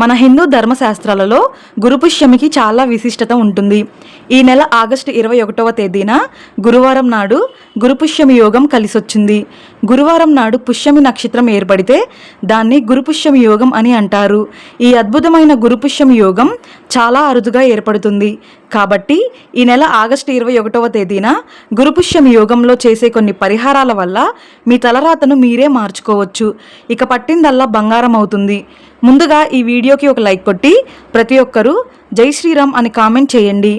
మన హిందూ ధర్మశాస్త్రాలలో గురుపుష్యమికి చాలా విశిష్టత ఉంటుంది. ఈ నెల ఆగస్టు ఇరవై ఒకటవ తేదీన గురువారం నాడు గురుపుష్యమి యోగం కలిసొచ్చింది. గురువారం నాడు పుష్యమి నక్షత్రం ఏర్పడితే దాన్ని గురుపుష్యమి యోగం అని అంటారు. ఈ అద్భుతమైన గురుపుష్యమి యోగం చాలా అరుదుగా ఏర్పడుతుంది. కాబట్టి ఈ నెల ఆగస్టు ఇరవై ఒకటవ తేదీన గురుపుష్యమి యోగంలో చేసే కొన్ని పరిహారాల వల్ల మీ తలరాతను మీరే మార్చుకోవచ్చు. ఇక పట్టిందల్లా బంగారం అవుతుంది. ముందుగా ఈ వీడియో వీడియోకి ఒక లైక్ కొట్టి ప్రతి ఒక్కరూ జై శ్రీరామ్ అని కామెంట్ చేయండి.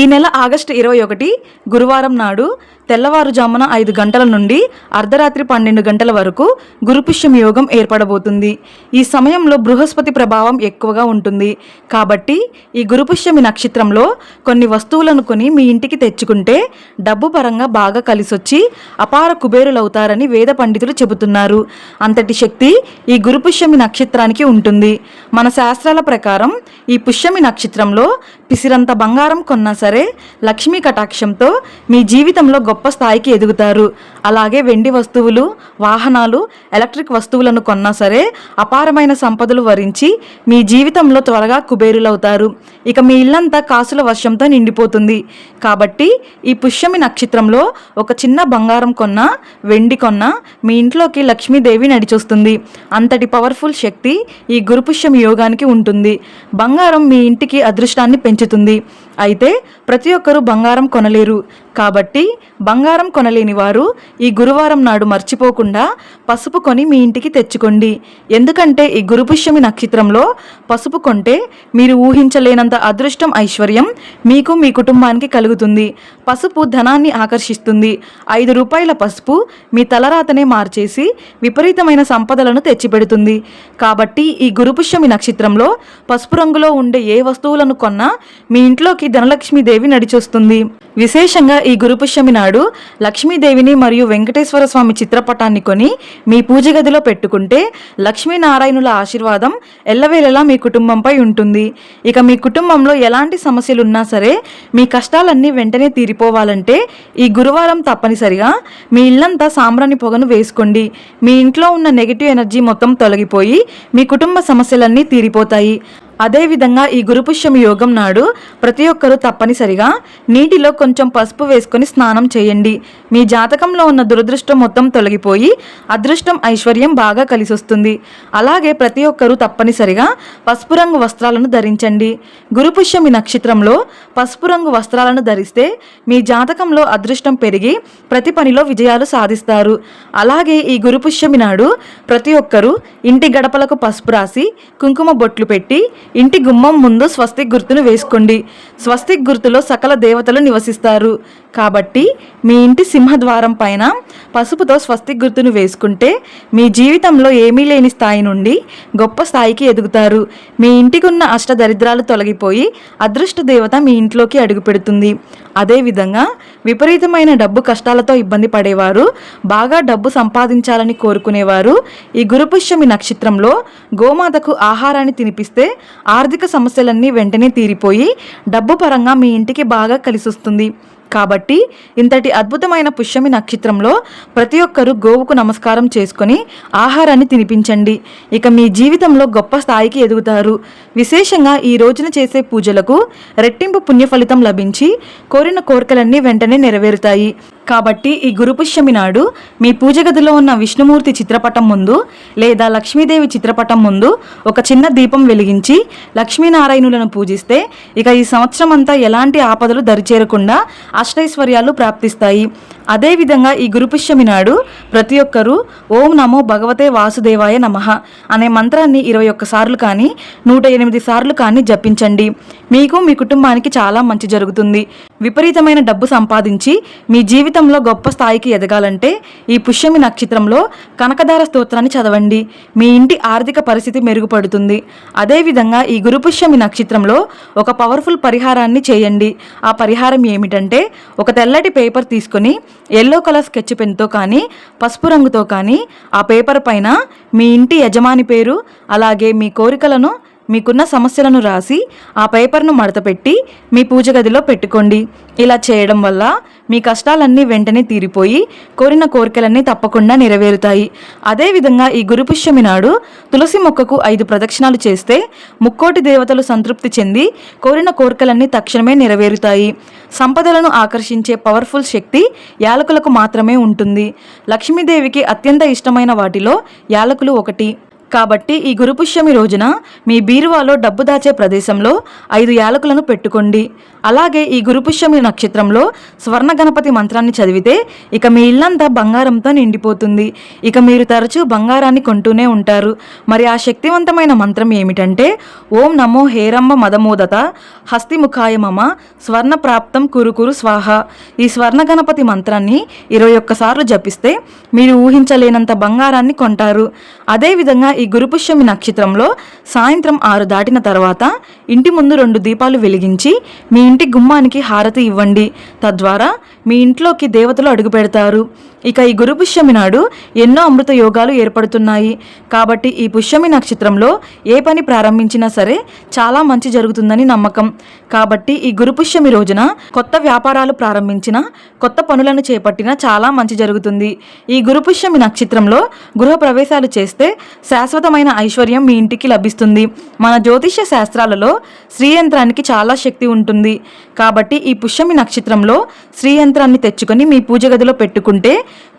ఈ నెల ఆగస్టు ఇరవై ఒకటి గురువారం నాడు తెల్లవారుజామున ఐదు గంటల నుండి అర్ధరాత్రి పన్నెండు గంటల వరకు గురుపుష్యం యోగం ఏర్పడబోతుంది. ఈ సమయంలో బృహస్పతి ప్రభావం ఎక్కువగా ఉంటుంది. కాబట్టి ఈ గురుపుష్యమి నక్షత్రంలో కొన్ని వస్తువులను కొని మీ ఇంటికి తెచ్చుకుంటే డబ్బు పరంగా బాగా కలిసొచ్చి అపార కుబేరులవుతారని వేద పండితులు చెబుతున్నారు. అంతటి శక్తి ఈ గురుపుష్యమి నక్షత్రానికి ఉంటుంది. మన శాస్త్రాల ప్రకారం ఈ పుష్యమి నక్షత్రంలో పిసిరంత బంగారం కొన్నా సరే లక్ష్మీ కటాక్షంతో మీ జీవితంలో గొప్ప గొప్ప స్థాయికి ఎదుగుతారు. అలాగే వెండి వస్తువులు వాహనాలు ఎలక్ట్రిక్ వస్తువులను కొన్నా సరే అపారమైన సంపదలు వరించి మీ జీవితంలో త్వరగా కుబేరులవుతారు. ఇక మీ ఇల్లంతా కాసుల వర్షంతో నిండిపోతుంది. కాబట్టి ఈ పుష్యమి నక్షత్రంలో ఒక చిన్న బంగారం కొన్నా వెండి కొన్నా మీ ఇంట్లోకి లక్ష్మీదేవి నడిచొస్తుంది. అంతటి పవర్ఫుల్ శక్తి ఈ గురుపుష్యం యోగానికి ఉంటుంది. బంగారం మీ ఇంటికి అదృష్టాన్ని పెంచుతుంది. అయితే ప్రతి ఒక్కరూ బంగారం కొనలేరు. కాబట్టి బంగారం కొనలేని వారు ఈ గురువారం నాడు మర్చిపోకుండా పసుపు కొని మీ ఇంటికి తెచ్చుకోండి. ఎందుకంటే ఈ గురుపుష్యమి నక్షత్రంలో పసుపు కొంటే మీరు ఊహించలేనంత అదృష్టం ఐశ్వర్యం మీకు మీ కుటుంబానికి కలుగుతుంది. పసుపు ధనాన్ని ఆకర్షిస్తుంది. ఐదు రూపాయల పసుపు మీ తలరాతనే మార్చేసి విపరీతమైన సంపదలను తెచ్చిపెడుతుంది. కాబట్టి ఈ గురుపుష్యమి నక్షత్రంలో పసుపు రంగులో ఉండే ఏ వస్తువులను కొన్నా మీ ఇంట్లోకి ధనలక్ష్మీదేవి నడిచొస్తుంది. విశేషంగా ఈ గురుపుష్యమి నాడు లక్ష్మీదేవిని మరియు వెంకటేశ్వర స్వామి చిత్రపటాన్ని కొని మీ పూజ గదిలో పెట్టుకుంటే లక్ష్మీనారాయణుల ఆశీర్వాదం ఎల్లవేళలా మీ కుటుంబంపై ఉంటుంది. ఇక మీ కుటుంబంలో ఎలాంటి సమస్యలు ఉన్నా సరే మీ కష్టాలన్నీ వెంటనే తీరిపోవాలంటే ఈ గురువారం తప్పనిసరిగా మీ ఇల్లంతా సాంబ్రాణి పొగను వేసుకోండి. మీ ఇంట్లో ఉన్న నెగిటివ్ ఎనర్జీ మొత్తం తొలగిపోయి మీ కుటుంబ సమస్యలన్నీ తీరిపోతాయి. అదేవిధంగా ఈ గురుపుష్యం యోగం నాడు ప్రతి ఒక్కరూ తప్పనిసరిగా నీటిలో కొంచెం పసుపు వేసుకొని స్నానం చేయండి. మీ జాతకంలో ఉన్న దురదృష్టం మొత్తం తొలగిపోయి అదృష్టం ఐశ్వర్యం బాగా కలిసొస్తుంది. అలాగే ప్రతి ఒక్కరూ తప్పనిసరిగా పసుపు రంగు వస్త్రాలను ధరించండి. గురుపుష్యమి నక్షత్రంలో పసుపు రంగు వస్త్రాలను ధరిస్తే మీ జాతకంలో అదృష్టం పెరిగి ప్రతి పనిలో విజయాలు సాధిస్తారు. అలాగే ఈ గురుపుష్యమి నాడు ప్రతి ఒక్కరూ ఇంటి గడపలకు పసుపు రాసి కుంకుమ బొట్లు పెట్టి ఇంటి గుమ్మం ముందు స్వస్తిక్ గుర్తును వేసుకోండి. స్వస్తిక్ గుర్తులో సకల దేవతలు నివసిస్తారు. కాబట్టి మీ ఇంటి సింహద్వారం పైన పసుపుతో స్వస్తిక్ గుర్తును వేసుకుంటే మీ జీవితంలో ఏమీ లేని స్థాయి నుండి గొప్ప స్థాయికి ఎదుగుతారు. మీ ఇంటికి ఉన్న అష్ట దరిద్రాలు తొలగిపోయి అదృష్ట దేవత మీ ఇంట్లోకి అడుగు పెడుతుంది. అదేవిధంగా విపరీతమైన డబ్బు కష్టాలతో ఇబ్బంది పడేవారు బాగా డబ్బు సంపాదించాలని కోరుకునేవారు ఈ గురుపుష్యమి నక్షత్రంలో గోమాతకు ఆహారాన్ని తినిపిస్తే ఆర్థిక సమస్యలన్నీ వెంటనే తీరిపోయి డబ్బు పరంగా మీ ఇంటికి బాగా కలిసొస్తుంది. కాబట్టి ఇంతటి అద్భుతమైన పుష్యమి నక్షత్రంలో ప్రతి ఒక్కరూ గోవుకు నమస్కారం చేసుకొని ఆహారాన్ని తినిపించండి. ఇక మీ జీవితంలో గొప్ప స్థాయికి ఎదుగుతారు. విశేషంగా ఈ రోజున చేసే పూజలకు రెట్టింపు పుణ్యఫలితం లభించి కోరిన కోరికలన్నీ వెంటనే నెరవేరుతాయి. కాబట్టి ఈ గురుపుష్యమి నాడు మీ పూజ గదిలో ఉన్న విష్ణుమూర్తి చిత్రపటం ముందు లేదా లక్ష్మీదేవి చిత్రపటం ముందు ఒక చిన్న దీపం వెలిగించి లక్ష్మీనారాయణులను పూజిస్తే ఇక ఈ సంవత్సరం అంతా ఎలాంటి ఆపదలు దరిచేరకుండా అష్టైశ్వర్యాలు ప్రాప్తిస్తాయి. అదేవిధంగా ఈ గురుపుష్యమి నాడు ప్రతి ఒక్కరూ ఓం నమో భగవతే వాసుదేవాయ నమః అనే మంత్రాన్ని ఇరవై ఒక్కసార్లు కానీ నూట ఎనిమిది సార్లు కానీ జపించండి. మీకు మీ కుటుంబానికి చాలా మంచి జరుగుతుంది. విపరీతమైన డబ్బు సంపాదించి మీ జీవితంలో గొప్ప స్థాయికి ఎదగాలంటే ఈ పుష్యమి నక్షత్రంలో కనకదార స్తోత్రాన్ని చదవండి. మీ ఇంటి ఆర్థిక పరిస్థితి మెరుగుపడుతుంది. అదేవిధంగా ఈ గురుపుష్యమి నక్షత్రంలో ఒక పవర్ఫుల్ పరిహారాన్ని చేయండి. ఆ పరిహారం ఏమిటంటే ఒక తెల్లటి పేపర్ తీసుకొని ఎల్లో కలర్ స్కెచ్ పెన్తో కానీ పసుపు రంగుతో కానీ ఆ పేపర్ పైన మీ ఇంటి యజమాని పేరు అలాగే మీ కోరికలను మీకున్న సమస్యలను రాసి ఆ పేపర్ను మడతపెట్టి మీ పూజ గదిలో పెట్టుకోండి. ఇలా చేయడం వల్ల మీ కష్టాలన్నీ వెంటనే తీరిపోయి కోరిన కోరికలన్నీ తప్పకుండా నెరవేరుతాయి. అదేవిధంగా ఈ గురుపుష్యమి నాడు తులసి మొక్కకు ఐదు ప్రదక్షిణాలు చేస్తే ముక్కోటి దేవతలు సంతృప్తి చెంది కోరిన కోరికలన్నీ తక్షణమే నెరవేరుతాయి. సంపదలను ఆకర్షించే పవర్ఫుల్ శక్తి యాలకులకు మాత్రమే ఉంటుంది. లక్ష్మీదేవికి అత్యంత ఇష్టమైన వాటిలో యాలకులు ఒకటి. కాబట్టి ఈ గురుపుష్యమి రోజున మీ బీరువాలో డబ్బు దాచే ప్రదేశంలో ఐదు యాలకులను పెట్టుకోండి. అలాగే ఈ గురుపుష్యమి నక్షత్రంలో స్వర్ణ గణపతి మంత్రాన్ని చదివితే ఇక మీ ఇల్లంతా బంగారంతో నిండిపోతుంది. ఇక మీరు తరచూ బంగారాన్ని కొంటూనే ఉంటారు. మరి ఆ శక్తివంతమైన మంత్రం ఏమిటంటే ఓం నమో హేరంబ మదమోదత హస్తిముఖాయ మమ స్వర్ణ ప్రాప్తం కురుకురు స్వాహ. ఈ స్వర్ణ గణపతి మంత్రాన్ని ఇరవై ఒక్కసార్లు జపిస్తే మీరు ఊహించలేనంత బంగారాన్ని కొంటారు. అదేవిధంగా ఈ గురుపుష్యమి నక్షత్రంలో సాయంత్రం ఆరు దాటిన తర్వాత ఇంటి ముందు రెండు దీపాలు వెలిగించి మీ ఇంటి గుమ్మానికి హారతి ఇవ్వండి. తద్వారా మీ ఇంట్లోకి దేవతలు అడుగు పెడతారు. ఇక ఈ గురు పుష్యమి నాడు ఎన్నో అమృత యోగాలు ఏర్పడుతున్నాయి. కాబట్టి ఈ పుష్యమి నక్షత్రంలో ఏ పని ప్రారంభించినా సరే చాలా మంచి జరుగుతుందని నమ్మకం. కాబట్టి ఈ గురు పుష్యమి రోజున కొత్త వ్యాపారాలు ప్రారంభించిన కొత్త పనులను చేపట్టినా చాలా మంచి జరుగుతుంది. ఈ గురు పుష్యమి నక్షత్రంలో గృహ ప్రవేశాలు చేస్తే శాశ్వతమైన ఐశ్వర్యం మీ ఇంటికి లభిస్తుంది. మన జ్యోతిష్య శాస్త్రాలలో శ్రీయంత్రానికి చాలా శక్తి ఉంటుంది. కాబట్టి ఈ పుష్యమి నక్షత్రంలో శ్రీయంత్రాన్ని తెచ్చుకొని మీ పూజ గదిలో పెట్టుకుంటే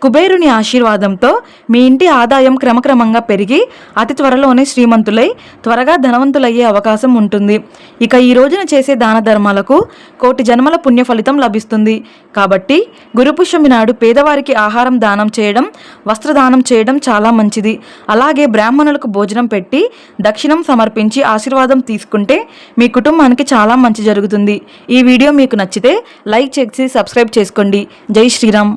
కుబేరుని ఆశీర్వాదంతో మీ ఇంటి ఆదాయం క్రమక్రమంగా పెరిగి అతి త్వరలోనే శ్రీమంతులై త్వరగా ధనవంతులయ్యే అవకాశం ఉంటుంది. ఇక ఈ రోజున చేసే దాన ధర్మాలకు కోటి జన్మల పుణ్య ఫలితం లభిస్తుంది. కాబట్టి గురుపుష్యమి నాడు పేదవారికి ఆహారం దానం చేయడం వస్త్రదానం చేయడం చాలా మంచిది. అలాగే బ్రాహ్మణులకు భోజనం పెట్టి దక్షిణం సమర్పించి ఆశీర్వాదం తీసుకుంటే మీ కుటుంబానికి చాలా మంచి జరుగుతుంది. ఈ వీడియో మీకు నచ్చితే లైక్ చేసి సబ్స్క్రైబ్ చేసుకోండి. జై శ్రీరామ్.